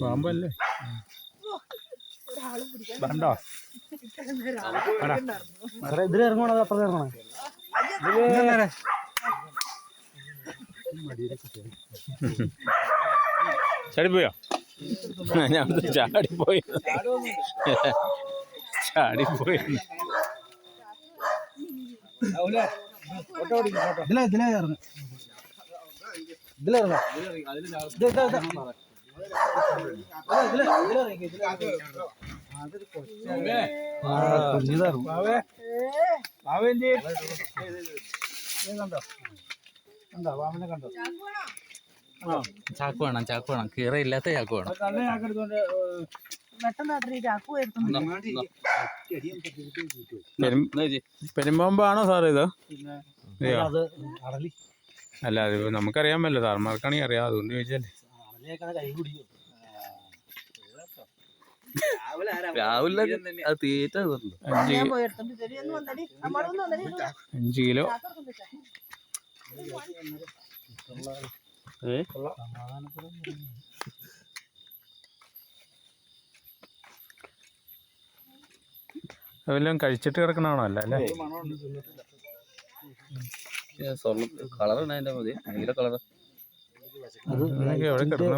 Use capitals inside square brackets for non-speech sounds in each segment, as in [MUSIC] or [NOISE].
പാമ്പല്ലേ? വേണ്ടോ? ഇതിൽ ഇറങ്ങണോ അപ്പുറത്ത് ഇറങ്ങണോ? ചാടിപ്പോയോ ഞാൻ ചാടിപ്പോയി ചാടിപ്പോയി ഇതിലെ ഇറങ്ങ ഇറങ്ങാം. കണ്ടോ? കണ്ടോ? വാമനെ കണ്ടോ? ചാക്ക് വേണം ചാക്ക് വേണം. കീറ ഇല്ലാത്ത ചാക്ക് വേണം. പെരുമ്പാമ്പാണോ സാറേ ഇത്? അല്ല അത് നമുക്കറിയാമല്ലോ സാർമാർക്കാണെങ്കിൽ അറിയാം. അതുകൊണ്ട് ചോദിച്ചല്ലേ രാവിലെ തീറ്റ അഞ്ച് കിലോ. ഏ? അതെല്ലാം കഴിച്ചിട്ട് കിടക്കണാണോ അല്ല? അല്ലേ? കളർ അതിന്റെ മതി. നീല കളർ അത് ഇതൊക്കെ എവിടെ കിടന്ന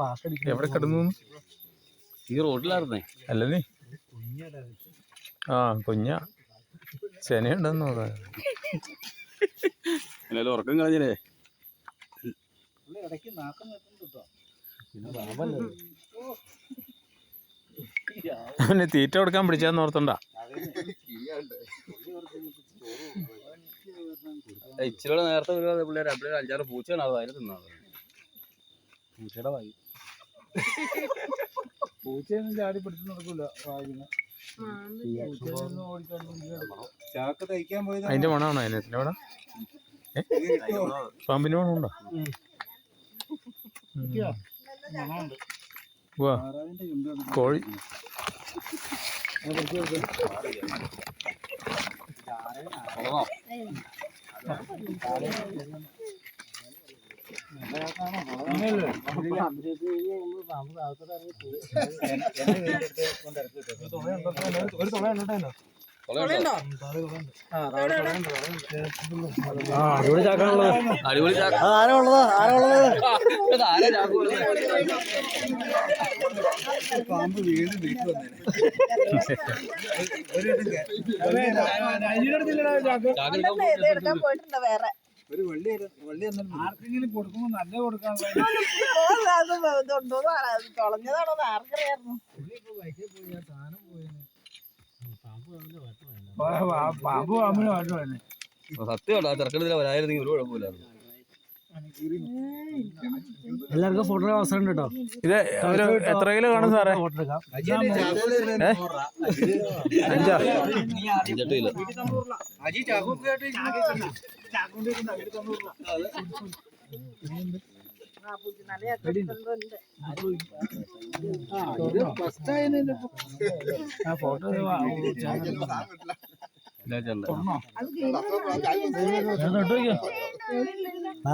പാസ് അടിക്കും എവിടെ കിടന്നു? ഈ റോഡിലായിരുന്നേ അല്ലേ ആ കുഞ്ഞ. ചെനയുണ്ടെന്ന് ഉറക്കം കളഞ്ഞില്ലേ? ഇടയ്ക്ക് നാക്കം കേട്ടോ. പിന്നെ [LAUGHS] അവന് തീറ്റ കൊടുക്കാൻ പിടിച്ചാന്ന് ഓർത്തണ്ട. ഇച്ചിരി നേരത്തെ ഒരു പിള്ളേർ അപ്പോൾ ഒരു അഞ്ചാറ് പൂച്ചയാണ് അത് അതിന് തിന്നാ പൂച്ചയുടെ വായി. പൂച്ചയൊന്നും ചാടി പിടിച്ചു നടക്കൂല വായിന് ചാക്ക് തയ്ക്കാൻ പോയത്. അതിന്റെ മണമാണോ അതിനത്തിന്റെ മണം? പാമ്പിന്റെ മണമുണ്ടോ? വാ കോഴി. ഒരു തുള ഉണ്ടോ അടിപൊളി ചാക്ക ആരാ ഉള്ളത്? ആരാ ഉള്ളത്? ഇത് ആരാ ചാക്ക് കൊടുത്തത്? പാമ്പ് വീട് വീട്ടിൽ എടുക്കാൻ പോയിട്ടുണ്ട് വേറെ ഒരു വള്ളി വള്ളി ആർക്കെങ്കിലും കൊടുക്കുമ്പോ നല്ല ഇതുണ്ടോ തുളഞ്ഞതാണോ ആർക്കറിയായിരുന്നു പാമ്പ് പാമ്പിന് സത്യമാട്ടോ ആ വരായിരുന്നെങ്കിൽ ഒരു കുഴപ്പമില്ലായിരുന്നു. എല്ലാവർക്കും ഫോട്ടോ അവസരം ഉണ്ട് കേട്ടോ ഇത് ഒരു എത്ര കിലോ കാണും സാറേ? ഫോട്ടോ എടുക്കാം. അഞ്ചാ? അഞ്ചെട്ട് കിലോ. അജി ചാക്കൊക്കെ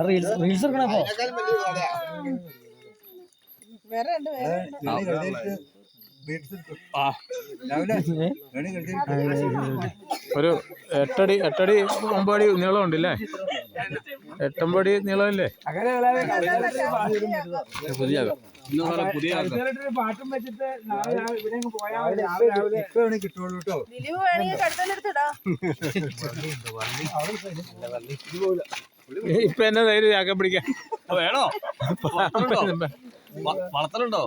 റീൽസ് റീൽസ് വേറെ ഉണ്ട്. ഉണ്ട്. ഒരു എട്ടടി എട്ടടി ഒമ്പടി നീളമുണ്ട് ഉണ്ടല്ലേ എട്ടൊമ്പടി നീളമല്ലേ? പുതിയ പാട്ടും വെച്ചിട്ട് നാളെ ഇവിടെ പോയാൽ ഇപ്പൊ വേണേ കിട്ടുള്ളൂ കേട്ടോ. ദിലീപ് വേണമെങ്കിൽ കടുത്തലെടുത്തിടാ ഇപ്പൊ എന്നെ ധൈര്യം ചാക്ക പിടിക്കാൻ. വേണോ? വളർത്തലുണ്ടോ?